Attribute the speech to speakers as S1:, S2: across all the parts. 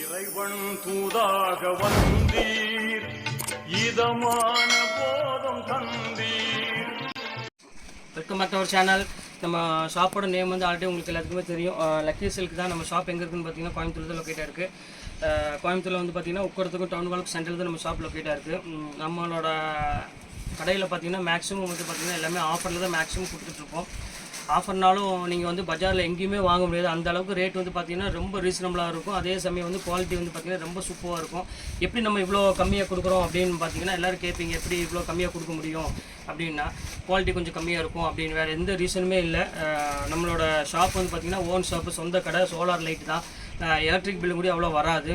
S1: இறைவன் தூதாக வந்தீர். இதமான போதம் தந்தீர்.
S2: Welcome back to our channel நம்ம ஷாப்போட நேம் வந்து ஆல்ரெடி உங்களுக்கு எல்லாத்துக்குமே தெரியும். லக்கி சில்க் தான் நம்ம ஷாப் எங்கே இருக்குன்னு பார்த்தீங்கன்னா கோயம்புத்தூர் தான் லொக்கேட்டாக இருக்குது கோயம்புத்தூரில் வந்து பார்த்தீங்கன்னா உட்கறதுக்கும் டவுன் வாலுக்கு சென்ட்ரல் தான் நம்ம ஷாப் லொக்கேட்டாக இருக்குது நம்மளோட கடையில் பார்த்தீங்கன்னா மேக்ஸிமம் வந்து பார்த்தீங்கன்னா எல்லாமே ஆஃபரில் தான் மேக்ஸிமம் கொடுத்துட்ருக்கோம் ஆஃபர்னாலும் நீங்கள் வந்து பஜாரில் எங்கேயுமே வாங்க முடியாது. அந்த அளவுக்கு ரேட் வந்து பார்த்தீங்கன்னா ரொம்ப ரீசனபிளாக இருக்கும். அதே சமயம் வந்து குவாலிட்டி வந்து பார்த்தீங்கன்னா ரொம்ப சூப்பராக இருக்கும். எப்படி நம்ம இவ்வளோ கம்மியாக கொடுக்குறோம் அப்படின்னு பார்த்தீங்கன்னா எல்லோரும் கேட்பீங்க எப்படி இவ்வளோ கம்மியாக கொடுக்க முடியும் அப்படின்னா குவாலிட்டி கொஞ்சம் கம்மியாக இருக்கும் அப்படின்னு. வேறு எந்த ரீசனுமே இல்லை. நம்மளோட ஷாப் வந்து பார்த்திங்கன்னா ஓன் ஷாப்பு சொந்த கடை சோலார் லைட் தான். எலக்ட்ரிக் பில்லு கூட அவ்வளோ வராது.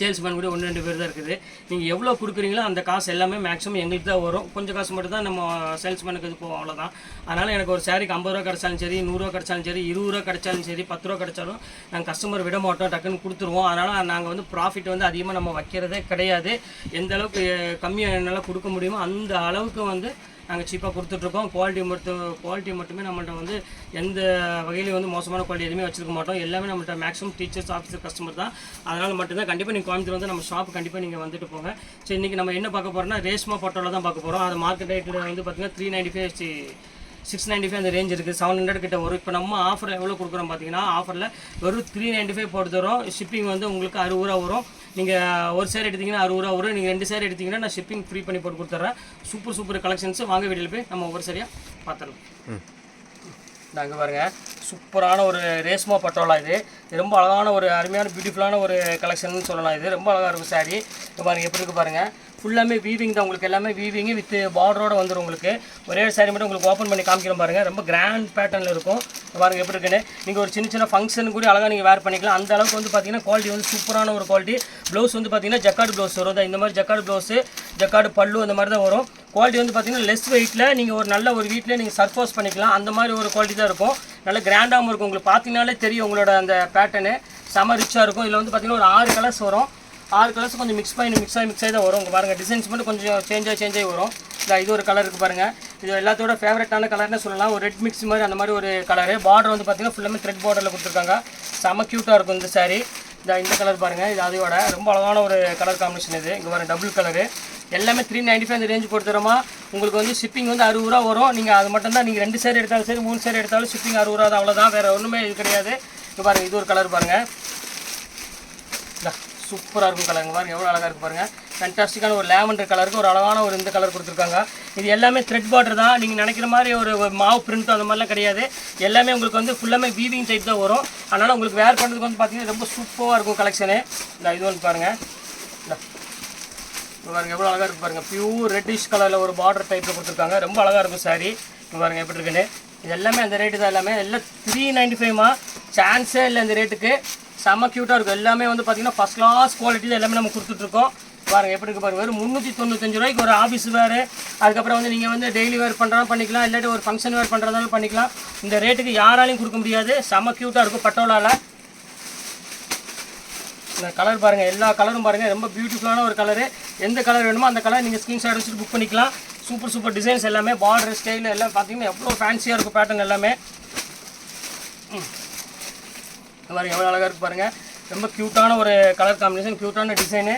S2: சேல்ஸ்மேன் கூட ஒன்று ரெண்டு பேர் தான் இருக்குது. நீங்கள் எவ்வளோ கொடுக்குறீங்களோ அந்த காசு எல்லாமே மேக்ஸிமம் எங்களுக்கு தான் வரும். கொஞ்சம் காசு மட்டும் தான் நம்ம சேல்ஸ்மேனுக்கு இது போவோம் அவ்வளோதான் அதனால் எனக்கு ஒரு சாரிக்கு ஐம்பது ரூபா கிடச்சாலும் சரி நூறுரூவா கிடச்சாலும் சரி இருபது ரூபா கிடச்சாலும் சரி பத்து ரூபா கிடச்சாலும் நாங்கள் கஸ்டமர் விட மாட்டோம் டக்குன்னு கொடுத்துருவோம். அதனால் நாங்கள் வந்து ப்ராஃபிட் வந்து அதிகமாக நம்ம வைக்கிறதே கிடையாது. எந்த அளவுக்கு கம்மியாக என்னால் கொடுக்க முடியுமோ அந்த அளவுக்கு வந்து நாங்கள் சீப்பாக கொடுத்துட்ருக்கோம். குவாலிட்டி மட்டும் குவாலிட்டி மட்டுமே நம்மள்ட்ட வந்து எந்த வகையிலையும் வந்து மோசமான குவாலிட்டி எதுவுமே வச்சுருக்க மாட்டோம். எல்லாமே நம்மள்ட்ட மேக்ஸிமம் டீச்சர்ஸ் ஆஃபீஸர் கஸ்டமர் தான். அதனால் மட்டும்தான் கண்டிப்பாக நீங்கள் கோயம்புத்தூர் வந்து நம்ம ஷாப் கண்டிப்பாக நீங்கள் வந்துட்டு போங்க. சரி இன்றைக்கி நம்ம என்ன பார்க்க போகிறோம்னா ரேஷ்மா பட்டோவில் தான் பார்க்க போகிறோம் அது மார்க்கெட் ரேட்டில் வந்து பார்த்தீங்கன்னா three ninety five six ninety five அந்த ரேஞ்ச் இருக்குது செவன் ஹண்ட்ரட் கிட்ட வரும். இப்போ நம்ம ஆஃபர் எவ்வளோ கொடுக்குறோம் பார்த்தீங்கன்னா ஆஃபரில் வெறும் த்ரீ நைன்டி ஃபைவ் போட்டு தரோம் ஷிப்பிங் வந்து உங்களுக்கு அறுபது ரூபா வரும். நீங்கள் ஒரு சேர் எடுத்தீங்கன்னா அறுபது ரூபா வரும். நீங்கள் ரெண்டு சேர் எடுத்தீங்கன்னா நான் ஷிப்பிங் ஃப்ரீ பண்ணி போட்டு கொடுத்துட்றேன் சூப்பர் சூப்பர் கலெக்ஷன்ஸ் வாங்க வீடியோவில் போய் நம்ம ஒவ்வொரு சரியாக பார்த்துடலாம் அங்கே பாருங்க. சூப்பரான ஒரு ரேஸ்மா பட்டோலா இது. ரொம்ப அழகான ஒரு அருமையான பியூட்டிஃபுல்லான ஒரு கலெக்ஷன் சொல்லலாம் இது. ரொம்ப அழகாக இருக்கும் சாரி இப்போ பாருங்க எப்படி இருக்கு பாருங்க. ஃபுல்லாமே வீவிங் தான். உங்களுக்கு எல்லாமே வீவிங்கு வித் பார்டரோட வந்துடும் உங்களுக்கு. ஒரே சாரி மட்டும் உங்களுக்கு ஓப்பன் பண்ணி காமிக்கிறோம் பாருங்கள் ரொம்ப கிராண்ட் பேட்டர்னில் இருக்கும். பாருங்கள் எப்படி இருக்குன்னு. நீங்கள் ஒரு சின்ன சின்ன ஃபங்க்ஷன் கூட அழகாக நீங்கள் வேர் பண்ணிக்கலாம். அந்த அளவுக்கு வந்து பார்த்தீங்கன்னா குவாலிட்டி வந்து சூப்பரான ஒரு குவாலிட்டி ப்ளவுஸ் வந்து பார்த்தீங்கன்னா ஜக்காடு ப்ளவுஸ் வரும். தான் இந்த மாதிரி ஜக்காடு ப்ளவுஸு ஜக்காடு பல்லு அந்த மாதிரி தான் வரும். குவாலிட்டி வந்து பார்த்தீங்கன்னா லெஸ் வெயிட்டில் நீங்கள் ஒரு நல்ல ஒரு வீட்டில் நீங்கள் சர்ஃபோஸ் பண்ணிக்கலாம். அந்த மாதிரி ஒரு குவாலிட்டி தான் இருக்கும். நல்ல கிராண்டாகவும் இருக்கும். உங்களுக்கு பார்த்தீங்கனாலே தெரியும் உங்களோட அந்த பேட்டர்னு செம ரிச்சாக இருக்கும். இதில் வந்து பார்த்தீங்கன்னா ஒரு ஆறு கலர்ஸ் வரும். ஆறு கலர்ஸ் கொஞ்சம் மிக்ஸ் பண்ணி மிக்ஸ் ஆகி மிக்ஸ் ஆகி தான் வரும். உங்கள் பாருங்கள் டிசைன்ஸ் மட்டும் கொஞ்சம் சேஞ்ச் ஆகி சேஞ்ச் ஆகி வரும். இல்லை இது ஒரு கலர் இருக்குது பாருங்கள் இது எல்லாத்தோட ஃபேவரட்டான கலர்னு சொல்லலாம். ஒரு ரெட் மிக்ஸ் மாதிரி அந்த மாதிரி ஒரு கலரு பார்டர் வந்து பார்த்தீங்கன்னா ஃபுல்லாமே த்ரெட் பார்டரில் கொடுத்துருக்காங்க. செம க்யூட்டாக இருக்கும் இந்த saree. இந்த இந்த கலர் பாருங்கள் இது அதையோட ரொம்ப அழகான ஒரு கலர் காம்பினேஷன் இது. இங்கே பாருங்க டபுள் கலரு எல்லாமே த்ரீ நைன்ட்டி ஃபைவ் அந்த ரேஞ்ச் கொடுத்துறோமா உங்களுக்கு வந்து ஷிப்பிங் வந்து அறுபது ரூபா வரும். நீங்கள் அது மட்டும் தான் நீங்கள் ரெண்டு சேர் எடுத்தாலும் சரி மூணு சேர் எடுத்தாலும் ஷிப்பிங் அறுபது ரூபா தான் அவ்வளோதான் வேறு ஒன்றுமே இது கிடையாது. இங்கே பாருங்கள் இது ஒரு கலர் பாருங்கள் சூப்பராக இருக்கும் கலருங்க பாருங்கள் எவ்வளோ அழகாக இருக்கு பாருங்கள் ஃபேன்டாஸ்டிக்கான ஒரு லேவண்டர் கலருக்கு ஒரு அழகான ஒரு இந்த கலர் கொடுத்துருக்காங்க. இது எல்லாமே த்ரெட் பார்டர் தான். நீங்கள் நினைக்கிற மாதிரி ஒரு மாவு பிரிண்ட் அந்த மாதிரிலாம் கிடையாது. எல்லாமே உங்களுக்கு வந்து ஃபுல்லாமே வீவிங் டைப் தான் வரும். அதனால் உங்களுக்கு வேர் பண்ணுறதுக்கு வந்து பார்த்தீங்கன்னா ரொம்ப சூப்பராக இருக்கும் கலெக்ஷனு இந்த இது வந்து பாருங்கள் இல்லை பாருங்கள் பாருங்க எவ்வளோ அழகாக இருக்கு பாருங்கள் பியூர் ரெட்டிஷ் கலரில் ஒரு பார்டர் டைப்பில் கொடுத்துருக்காங்க. ரொம்ப அழகாக இருக்கும் சாரி பாருங்கள் எப்படி இருக்குன்னு. இது எல்லாமே அந்த ரேட்டு தான் எல்லாமே. எல்லாம் த்ரீ நைன்ட்டி ஃபைவ்மா சான்ஸே இல்லை இந்த ரேட்டுக்கு செம்ம க்யூட்டாக இருக்கும். எல்லாமே வந்து பார்த்தீங்கன்னா ஃபஸ்ட் கிளாஸ் குவாலிட்டி தான் எல்லாமே நம்ம கொடுத்துட்ருக்கோம். பாருங்கள் எப்படி இருக்கு பாருங்கள் வெறும் முந்நூற்றி தொண்ணூத்தஞ்சு ரூபாய்க்கு ஒரு ஆஃபீஸ் வேறு அதுக்கப்புறம் வந்து நீங்கள் வந்து டெய்லி வேர் பண்ணுறதா பண்ணிக்கலாம். இல்லாட்டி ஒரு ஃபங்க்ஷன் வேர் பண்ணுறதாலும் பண்ணிக்கலாம். இந்த ரேட்டுக்கு யாராலையும் கொடுக்க முடியாது. செம்ம க்யூட்டாக இருக்கும் பட்டோலாவில் இந்த கலர் பாருங்கள் எல்லா கலரும் பாருங்கள் ரொம்ப பியூட்டிஃபுல்லான ஒரு கலரு எந்த கலர் வேணுமோ அந்த கலர் நீங்கள் ஸ்க்ரீன்ஷாட் வச்சுட்டு புக் பண்ணிக்கலாம். சூப்பர் சூப்பர் டிசைன்ஸ் எல்லாமே பார்டர் ஸ்டைல் எல்லாம் பார்த்தீங்கன்னா எவ்வளோ ஃபேன்சியாக இருக்கும் பேட்டர்ன் எல்லாமே. ம். இந்த எவ்வளோ அழகாக இருக்குது பாருங்கள் ரொம்ப க்யூட்டான ஒரு கலர் காம்பினேஷன் க்யூட்டான டிசைனு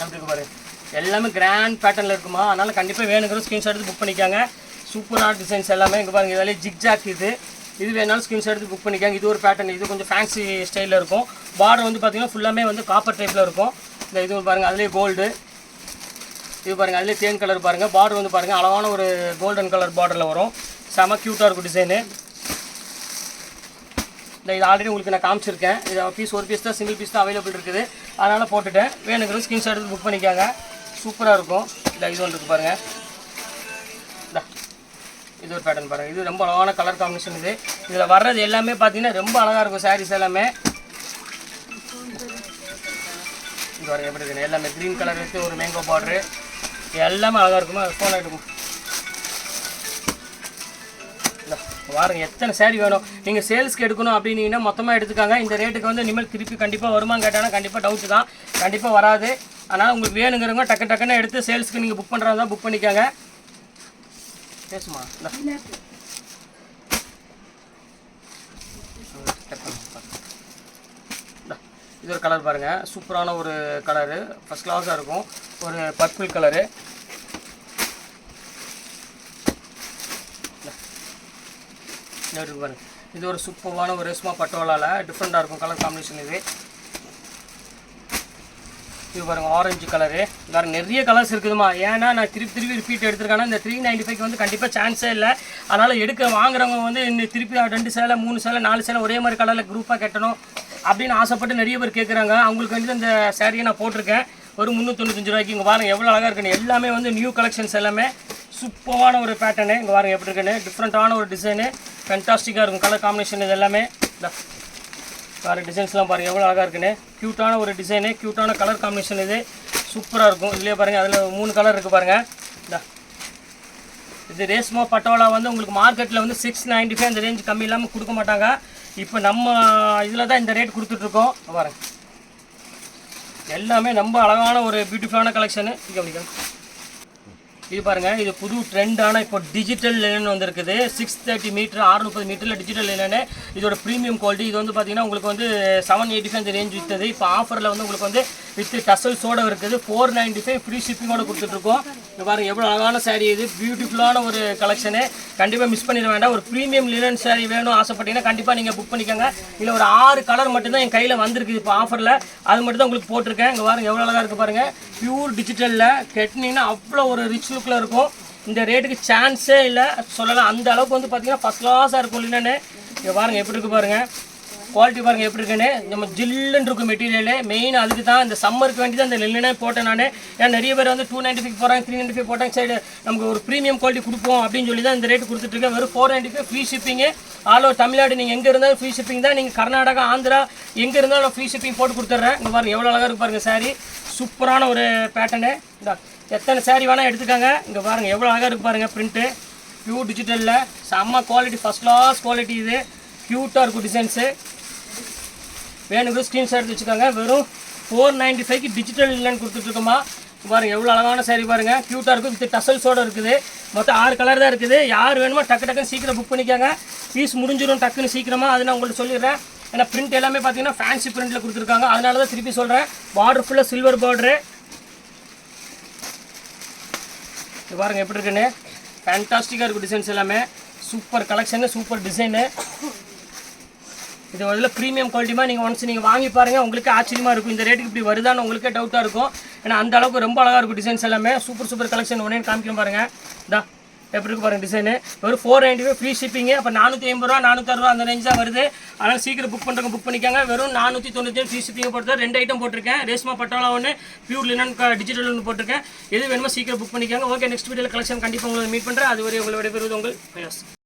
S2: அப்படி இருக்கு பாருங்க எல்லாமே கிராண்ட் பேட்டர்னில் இருக்குமா? அதனால் கண்டிப்பாக வேணுங்கிற ஸ்க்ரீன்ஷாட் எடுத்து புக் பண்ணிக்காங்க. சூப்பரான டிசைன்ஸ் எல்லாமே இங்கே பாருங்கள் இதில் ஜிக்ஜாக் இது. இது வேணாலும் ஸ்க்ரீன்ஷாட் எடுத்து புக் பண்ணிக்காங்க. இது ஒரு பேட்டர்ன் இது கொஞ்சம் ஃபேன்சி ஸ்டைலில் இருக்கும். பார்டர் வந்து பார்த்தீங்கன்னா ஃபுல்லாமே வந்து காப்பர் டைப்பில் இருக்கும். இந்த இது பாருங்கள் அதுலேயே கோல்டு இது பாருங்கள் அதுலேயே தேன் கலர் பாருங்கள் பார்டர் வந்து பாருங்கள் அழகான ஒரு கோல்டன் கலர் பார்டரில் வரும். செம க்யூட்டாக இருக்கும் டிசைனு இந்த இது ஆல்ரெடி உங்களுக்கு நான் காமிச்சிருக்கேன். இது பீஸ் ஒரு பீஸ் தான் சிங்கிள் பீஸ் தான் அவைலபிள் இருக்குது. அதனால் போட்டுட்டேன். வேணுங்கிற ஸ்கிரீன்ஷாட் எடுத்து புக் பண்ணிக்காங்க. சூப்பராக இருக்கும். இந்த இது ஒன்று இருக்குது பாருங்கள் இந்தா. இது ஒரு பேட்டர்ன் பாருங்கள் இது ரொம்ப அழகான கலர் காம்பினேஷன் இது. இதில் வர்றது எல்லாமே பார்த்தீங்கன்னா ரொம்ப அழகாக இருக்கும் சாரீஸ் எல்லாமே. இது பாருங்க எப்படி இருக்குது எல்லாமே க்ரீன் கலர் வித்து ஒரு மேங்கோ பார்டரு எல்லாமே அழகாக இருக்குமா? ஃபோன் ஆகிட்டு வாருங்க எத்தனை சேரீ வேணும்? நீங்கள் சேல்ஸ்க்கு எடுக்கணும் அப்படின்னீங்கன்னா மொத்தமாக எடுத்துக்காங்க. இந்த ரேட்டுக்கு வந்து இனிமேல் திருப்பி கண்டிப்பாக வருமானு கேட்டாங்கன்னா கண்டிப்பாக டவுட்டு தான். கண்டிப்பாக வராது. ஆனால் உங்களுக்கு வேணுங்கிறவங்க டக்கு டக்குன்னு எடுத்து சேல்ஸ்க்கு நீங்கள் புக் பண்ணுறதா புக் பண்ணிக்கோங்க. பேசுமா இது ஒரு கலர் பாருங்கள் சூப்பரான ஒரு கலரு ஃபஸ்ட் கிளாஸாக இருக்கும். ஒரு பர்பிள் கலரு இந்த இருக்கு பாருங்க. இது ஒரு சூப்பரான ஒரு ரேஸ்மா பட்டோலாவில் டிஃப்ரெண்ட்டாக இருக்கும் கலர் காம்பினேஷன் இது. இது பாருங்கள் ஆரஞ்சு கலரு வேறு நிறைய கலர்ஸ் இருக்குதுமா ஏன்னா நான் திருப்பி திருப்பி ரிப்பீட் எடுத்திருக்கேன்னா இந்த த்ரீ நைன்டி ஃபைவ் வந்து கண்டிப்பாக சான்ஸே இல்லை. அதனால் எடுக்க வாங்குறவங்க வந்து இன்னும் திருப்பி ரெண்டு சேலை மூணு சேலை நாலு சேலை ஒரே மாதிரி கலரில் குரூப்பாக கட்டணும் அப்படின்னு ஆசைப்பட்டு நிறைய பேர் கேட்குறாங்க அவங்களுக்கு வந்து இந்த சேரீயை நான் போட்டிருக்கேன். ஒரு முந்நூற்றொண்ணூத்தஞ்சு ரூபாய்க்கு. இங்கே பாருங்கள் எவ்வளோ அழகாக இருக்குன்னு. எல்லாமே வந்து நியூ கலெக்ஷன்ஸ் எல்லாமே சூப்பரான ஒரு பேட்டர்னு இங்கே பாருங்க எப்படி இருக்குன்னு. டிஃப்ரெண்ட்டான ஒரு டிசைனு ஃபென்டாஸ்டிக்காக இருக்கும். கலர் காம்பினேஷன் இது எல்லாமே இந்தா. டிசைன்ஸ்லாம் பாருங்கள் எவ்வளோ அழகாக இருக்குன்னு. க்யூட்டான ஒரு டிசைனு க்யூட்டான கலர் காம்பினேஷன் இது. சூப்பராக இருக்கும். இதுலேயே பாருங்கள் அதில் மூணு கலர் இருக்குது பாருங்கள் இந்த இது ரேஷ்மா பட்டோலா வந்து உங்களுக்கு மார்க்கெட்டில் வந்து சிக்ஸ் நைன்டி ஃபைவ் அந்த ரேஞ்ச் கம்மி இல்லாமல் கொடுக்க மாட்டாங்க. இப்போ நம்ம இதில் தான் இந்த ரேட் கொடுத்துட்ருக்கோம். பாருங்கள் எல்லாமே ரொம்ப அழகான ஒரு பியூட்டிஃபுல்லான கலெக்ஷனு இங்கே அப்படிங்க இது பாருங்க இது புது ட்ரெண்டான இப்போ டிஜிட்டல் லைன் வந்திருக்குது. சிக்ஸ் தேர்ட்டி மீட்டர் முப்பது மீட்டரில் டிஜிட்டல் லைனு இதோட ப்ரீமியம் குவாலிட்டி இது வந்து பார்த்தீங்கன்னா உங்களுக்கு வந்து செவன் எயிட்டி ஃபைவ் இந்த ரேஞ்ச் விற்றது இப்போ ஆஃபரில் வந்து உங்களுக்கு வந்து வித் டசல்ஸோட இருக்குது. ஃபோர் நைன்டி ஃபைவ் ஃப்ரீ ஷிப்பிங்கோட கொடுத்துட்ருக்கோம். இங்கே பாருங்கள் எவ்வளோ அழகான சாரீ இது. பியூட்டிஃபுல்லான ஒரு கலெக்ஷனு கண்டிப்பாக மிஸ் பண்ணிட வேண்டாம். ஒரு ப்ரீமியம் லினன் saree வேணும் ஆசைப்பட்டீங்கன்னா கண்டிப்பாக நீங்கள் புக் பண்ணிக்கோங்க. இல்லை ஒரு ஆறு கலர் மட்டும்தான் என் கையில் வந்திருக்குது இப்போ ஆஃபரில் அது மட்டும் தான் உங்களுக்கு போட்டிருக்கேன். இங்கே பாருங்கள் எவ்வளோ அழகாக இருக்குது பாருங்கள் பியூர் டிஜிட்டலில் கெட்டினீங்கன்னா அவ்வளோ ஒரு ரிச் லுக்கில் இருக்கும். இந்த ரேட்டுக்கு சான்ஸே இல்லை. சொல்லலாம் அந்த அளவுக்கு வந்து பார்த்தீங்கன்னா ஃபஸ்ட் கிளாஸாக இருக்கும் இல்லைன்னு இங்கே பாருங்கள் எப்படி இருக்குது பாருங்கள் குவாலிட்டி பாருங்கள் எப்படி இருக்குன்னு? நம்ம ஜில்லுன்னு இருக்கும் மெட்டீரியலு மெயின் அதுக்கு தான் இந்த சம்மருக்கு வேண்டி தான் இந்த நெல்லுனே போட்டேன் நான். ஏன்னா நிறைய பேர் வந்து டூ நைன்ட்டி ஃபைவ் போகிறாங்க த்ரீ நைன்ட்டி ஃபைவ் போட்டாங்க சைடு நமக்கு ஒரு ப்ரீமியம் குவாலிட்டி கொடுப்போம் அப்படின்னு சொல்லி தான் இந்த ரேட் கொடுத்துட்ருக்கேன் வெறும் four ninety five free shipping all over Tamil Nadu நீங்கள் எங்கே இருந்தாலும் ஃப்ரீ ஷிப்பிங் தான். நீங்கள் கர்நாடகா ஆந்திரா எங்கே இருந்தாலும் ஃப்ரீ ஷிப்பிங் போட்டு கொடுத்துட்றேன் இங்கே பாருங்க எவ்வளோ அழகாக இருக்கு பாருங்க சாரி சூப்பரான ஒரு பேட்டர்னு இந்த எத்தனை saree வேணால் எடுத்துக்காங்க. இங்கே பாருங்கள் எவ்வளோ அழகாக இருக்கு பாருங்கள் பிரிண்ட்டு ப்யூர் டிஜிட்டலில் செம்ம குவாலிட்டி ஃபஸ்ட் கிளாஸ் குவாலிட்டி இது. க்யூட்டாக இருக்கும் டிசைன்ஸு வேணுங்கிற ஸ்க்ரீன்ஷாட் எடுத்து வச்சுக்கோங்க. வெறும் ஃபோர் நைன்ட்டி ஃபைவ்க்கு டிஜிட்டல் இல்லைன்னு கொடுத்துட்ருக்கோமா பாருங்கள் எவ்வளோ அழகான saree பாருங்கள் க்யூட்டாக இருக்கும் வித் டசல்ஸோடு இருக்குது. மொத்தம் ஆறு கலர் தான் இருக்குது. யார் வேணுமோ டக்கு டக்குன்னு சீக்கிரம் புக் பண்ணிக்கோங்க. பீஸ் முடிஞ்சிடும் டக்குன்னு சீக்கிரமாக அது நான் உங்களுக்கு சொல்லிடுறேன். ஏன்னா பிரிண்ட் எல்லாமே பார்த்தீங்கன்னா ஃபேன்சி பிரிண்ட்டில் கொடுத்துருக்காங்க. அதனால தான் திருப்பி சொல்கிறேன் பார்டர் ஃபுல்லாக சில்வர் பார்டரு இது எப்படி இருக்குன்னு? ஃபேண்டாஸ்டிக்காக இருக்கும் டிசைன்ஸ் எல்லாமே. சூப்பர் கலெக்ஷனு சூப்பர் டிசைனு இது ஒரு ப்ரீமியம் குவாலிட்டிமா நீங்கள் ஒன்ஸ் நீங்கள் வாங்கி பாருங்கள் உங்களுக்கு ஆச்சரியமாக இருக்கும். இந்த ரேட்டுக்கு இப்படி வருதான்னு உங்களுக்கே டவுட்டாக இருக்கும். ஏன்னா அந்த அளவுக்கு ரொம்ப அழகாக இருக்கும் டிசைன்ஸ் எல்லாமே. சூப்பர் சூப்பர் கலெக்ஷன் உடனே காமிக்கணும் பாருங்கள் இதா எப்படி இருக்கு பாருங்கள் டிசைனு ஒரு ஃபோர் நைன்டி ஃப்ரீ ஷிப்பிங்கு அப்போ நானூற்றி ஐம்பது ரூபா நானூற்றறுபா அந்த ரேஞ்ச் தான் வருது. அதனால் சீக்கிரம் புக் பண்ணுறவங்க புக் பண்ணிக்காங்க. வெறும் நானூற்றி தொண்ணூற்றி ஃப்ரீ ஷிப்பிங் போட்டு ரெண்டு ஐட்டம் போட்டிருக்கேன். ரேஷ்மா பட்டாளா ஒன்று பியூர் லினன் டிஜிட்டல் ஒன்று போட்டிருக்கேன். எது வேணுமோ சீக்கிரம் புக் பண்ணிக்கோங்க. ஓகே நெக்ஸ்ட் வீடியோவில் கலெக்ஷன் கண்டிப்பாக உங்களை மீட் பண்ணுறேன் அது வரை உங்களை விடைபெறுவது உங்கள்